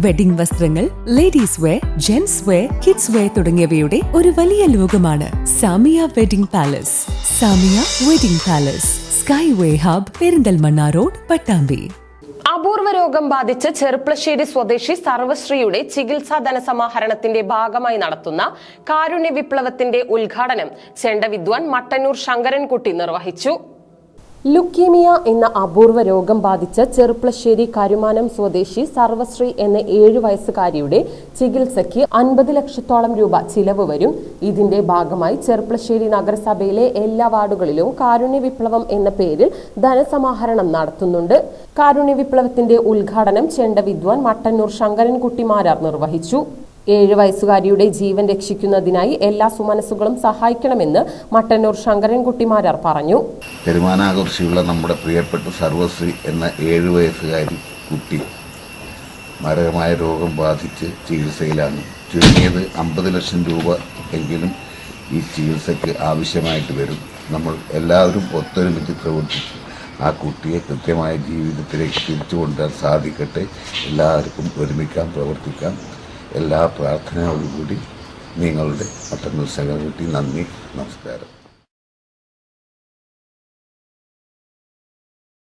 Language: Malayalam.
വെഡിംഗ് വസ്ത്രങ്ങൾ ladies wear gents wear kids wear തുടങ്ങിയവയുടെ ഒരു വലിയ ലോകമാണ് Samiya wedding palace. Samiya wedding palace sky way hub Perinthalmanna road Pattambi. അപൂർവ രോഗം ബാധിച്ച് ചെറുപ്പളശ്ശേരി സ്വദേശി സർവശ്രീയുടെ ചികിത്സാ ധനസമാഹരണത്തിന്റെ ഭാഗമായി നടത്തുന്ന കാരുണ്യ വിപ്ലവത്തിന്റെ ഉദ്ഘാടനം ചെണ്ട വിദ്വാൻ മട്ടന്നൂർ ശങ്കരൻകുട്ടി നിർവഹിച്ചു. ലുക്കീമിയ എന്ന അപൂർവ രോഗം ബാധിച്ച ചെറുപ്പശ്ശേരി കരുമാനം സ്വദേശി സർവശ്രീ എന്ന ഏഴു വയസ്സുകാരിയുടെ ചികിത്സയ്ക്ക് അൻപത് ലക്ഷത്തോളം രൂപ ചിലവ് വരും. ഇതിന്റെ ഭാഗമായി ചെറുപ്പശ്ശേരി നഗരസഭയിലെ എല്ലാ വാർഡുകളിലും കാരുണ്യ വിപ്ലവം എന്ന പേരിൽ ധനസമാഹരണം നടത്തുന്നുണ്ട്. കാരുണ്യ വിപ്ലവത്തിന്റെ ഉദ്ഘാടനം ചെണ്ട വിദ്വാൻ മട്ടന്നൂർ ശങ്കരൻകുട്ടിമാരാർ നിർവഹിച്ചു. ഏഴ് വയസ്സുകാരിയുടെ ജീവൻ രക്ഷിക്കുന്നതിനായി എല്ലാ സുമനസ്സുകളും സഹായിക്കണമെന്ന് മട്ടന്നൂർ ശങ്കരൻകുട്ടിമാരാർ പറഞ്ഞു. പെരുമാനാകർഷിയുള്ള നമ്മുടെ പ്രിയപ്പെട്ട സർവശ്രീ എന്ന ഏഴ് വയസ്സുകാരി കുട്ടി മാരകമായ രോഗം ബാധിച്ച് ചികിത്സയിലാണ്. ചുരുങ്ങിയത് അമ്പത് ലക്ഷം രൂപ എങ്കിലും ഈ ചികിത്സയ്ക്ക് ആവശ്യമായിട്ട് വരും. നമ്മൾ എല്ലാവരും ഒത്തൊരുമിച്ച് പ്രവർത്തിച്ച് ആ കുട്ടിയെ കൃത്യമായ ജീവിതത്തിലേക്ക് തിരിച്ചു കൊണ്ടുവരാൻ സാധിക്കട്ടെ. എല്ലാവർക്കും ഒരുമിക്കാൻ പ്രവർത്തിക്കാം. എല്ലാ പ്രാർത്ഥനയോടുകൂടി നിങ്ങളുടെ മറ്റൊന്ന് സഹകുട്ടി നന്ദി നമസ്കാരം.